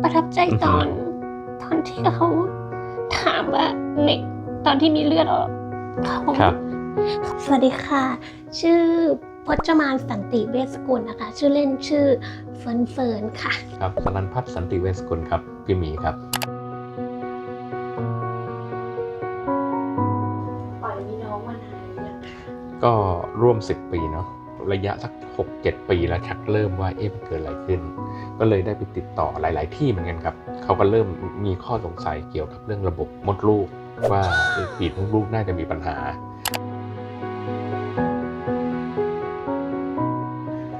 ประทับใจตอนตอนที่เขาถามว่าเหล็กตอนที่มีเลือดออกเขาครับสวัสดีค่ะ ชื่อพจมานสันติเวสกุลนะคะ ชื่อเล่นชื่อเฟิร์นเฟิร์นค่ะ ครับสนันพัฒน์สันติเวสกุลครับพี่หมีครับปล่อยมีน้องมานานยังก็ร่วม10ปีเนาะ ระยะสัก 6 7 ปีแล้วชักเริ่มว่าเอ๊ะมันเกิดอะไรขึ้น ก็เลยได้ไปติดต่อหลาย ๆ ที่เหมือนกันครับ เขาก็เริ่มมีข้อสงสัยเกี่ยวกับเรื่องระบบมดลูก ว่าเอ๊ะปีกมดลูกน่าจะมีปัญหา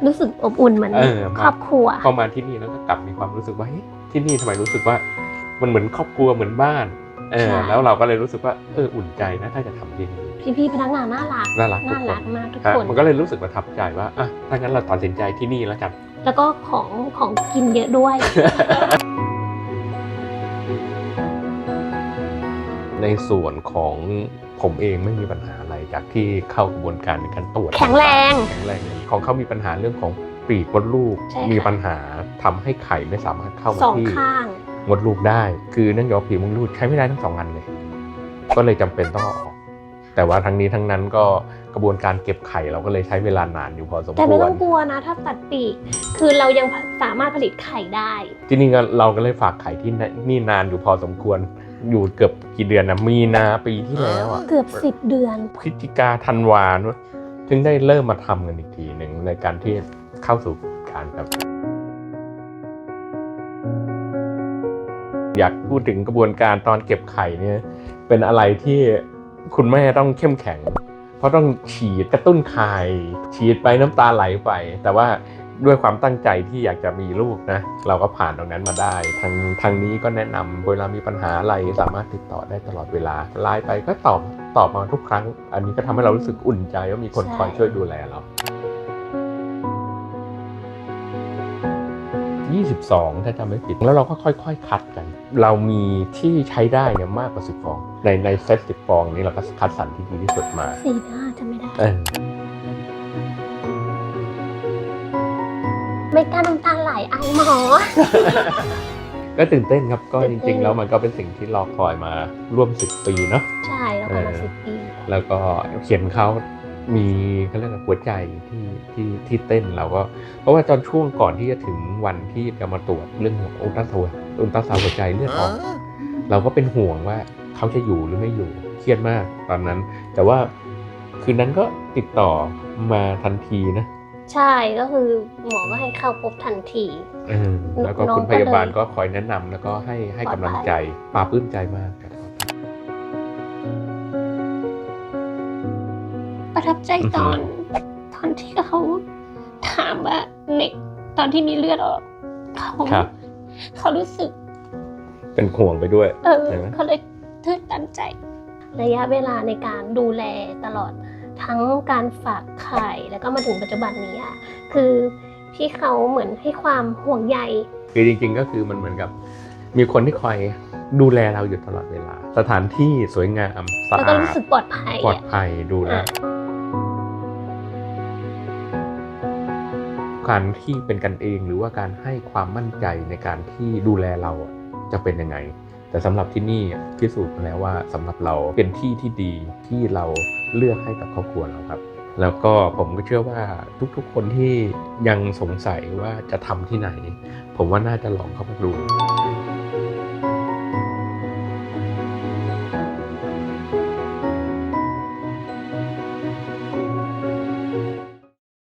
รู้สึกอบอุ่นเหมือนเออครอบครัว พอมาที่นี่แล้วก็กลับมีความรู้สึกว่าเฮ้ยที่นี่ทำไมรู้สึกว่า มันเหมือนครอบครัวเหมือนบ้าน เออใช่แล้วเราก็เลยรู้สึกว่าเอออุ่นใจนะถ้าจะทำที่นี่พี่ๆพนักงานน่ารักน่ารักทุน่ากครันกมากทุกครับคนมันก็เลยรู้สึกประทับใจว่าอะถ้างั้นเราตัดสินใจที่นี่แล้วกัน แล้วก็ของของกินเยอะด้วย ในส่วนของผมเองไม่มีปัญหาอะไรจากที่เข้ากระบวนการในการตรวจแข็งแรงแข็งแรงของเขามีปัญหาเรื่องของปีกมดลูก ใช่ค่ะ มีปัญหาทำให้ไข่ไม่สามารถเข้ามาสองที่ข้าง มดลูกได้ คือเนื่องจากว่าปีกมดลูกใช้ไม่ได้ทั้งสองอันเลย ก็เลยจำเป็นต้องเอาออก แต่ว่าทั้งนี้ทั้งนั้นก็กระบวนการเก็บไข่เราก็เลยใช้เวลานานอยู่พอสมแต่คไม่วต้รองกลัวนะถ้าตัดปีก คือเรายังสามารถผลิตไข่ได้ที่นี่ก็เราก็เลยฝากไข่ที่นี่นานอยู่พอสมควร อยู่เกือบกี่เดือนนะมีนาปีที่แล้วอะเกือบสิบเดือน พฤศจิกาธันวาเนอะถึงได้เริ่มมาทำกันอีกทีหนึ่งในการที่เข้าสู่การครับ อยากพูดถึงกระบวนการตอนเก็บไข่เนี่ยเป็นอะไรที่คุณแม่ต้องเข้มแข็ง เพราะต้องฉีดกระตุ้นไข่ฉีดไปน้ำตาไหลไป แต่ว่าด้วยความตั้งใจที่อยากจะมีลูกนะ เราก็ผ่านตรงนั้นมาได้ ทางทางนี้ก็แนะนำเวลามีปัญหาอะไรสามารถติดต่อได้ตลอดเวลาไลน์ไปก็ตอบตอบมาทุกครั้ง อันนี้ก็ทำให้เรารู้สึกอุ่นใจว่ามีคนใช่คอยช่วยดูแลเรา22 ถ้าจำไม่ผิด แล้วเราก็ค่อย ๆ คัดกัน เรามีที่ใช้ได้เนี่ยมากกว่า10ฟอง ในในเซต10ฟองนี้เราก็คัดสรรที่ดีที่สุดมาสี่ห้าจะไม่ได้ เออไม่กล้าน้ำตาไหลไอายหมอ ก็ตื่นเต้นครับก็ตื่จนเต้นริงๆแล้วมันก็เป็นสิ่งที่รอคอยมาร่วม10ปีเนาะ ใช่แล้วประมาณเออ สิบปี แล้วก็เขียนเขา มีเขาเรียกว่าหัวใจที่ที่ที่เต้นเราก็ เพราะว่าตอนช่วงก่อนที่จะถึงวันที่จะมาตรวจเรื่องของอุลตราซาวด์อุลตราซาวด์หัวใจเลือดออกเราก็เป็นห่วงว่าเขาจะอยู่หรือไม่อยู่เครียดมากตอนนั้น แต่ว่าคืนนั้นก็ติดต่อมาทันทีนะใช่ก็คือหมอก็ให้เข้าพบทันทีเออแล้วก็น้องคุณพยาบาลก็เลยก็คอยแนะนำแล้วก็ให้ให้ปลอดภัยกำลังใจปลาปลื้มใจมากครับ ประทับใจตอน ตอนที่เขาถามว่าเหล็กตอนที่มีเลือดออกเขาครับ เขารู้สึก เป็นห่วงไปด้วย เออใช่ไหม เขาเลยทื่นตันใจ ระยะเวลาในการดูแลตลอดทั้งการฝากไข่แล้วก็มาถึงปัจจุบันนี้อะคือพี่เขาเหมือนให้ความห่วงใย คือจริงๆก็คือมันเหมือนกับ มีคนที่คอยดูแลเราอยู่ตลอดเวลา สถานที่สวยงามสะแล้วก็อารู้ดสึกปลอดภัยปลอดอะภัยดูแล อะ การที่เป็นกันเองหรือว่าการให้ความมั่นใจในการที่ดูแลเราจะเป็นยังไง แต่สำหรับที่นี่พิสูจน์มาแล้วว่าสำหรับเราเป็นที่ที่ดีที่เราเลือกให้กับครอบครัวเราครับ แล้วก็ผมก็เชื่อว่าทุกๆ คนที่ยังสงสัยว่าจะทำที่ไหน ผมว่าน่าจะลองเข้ามาดู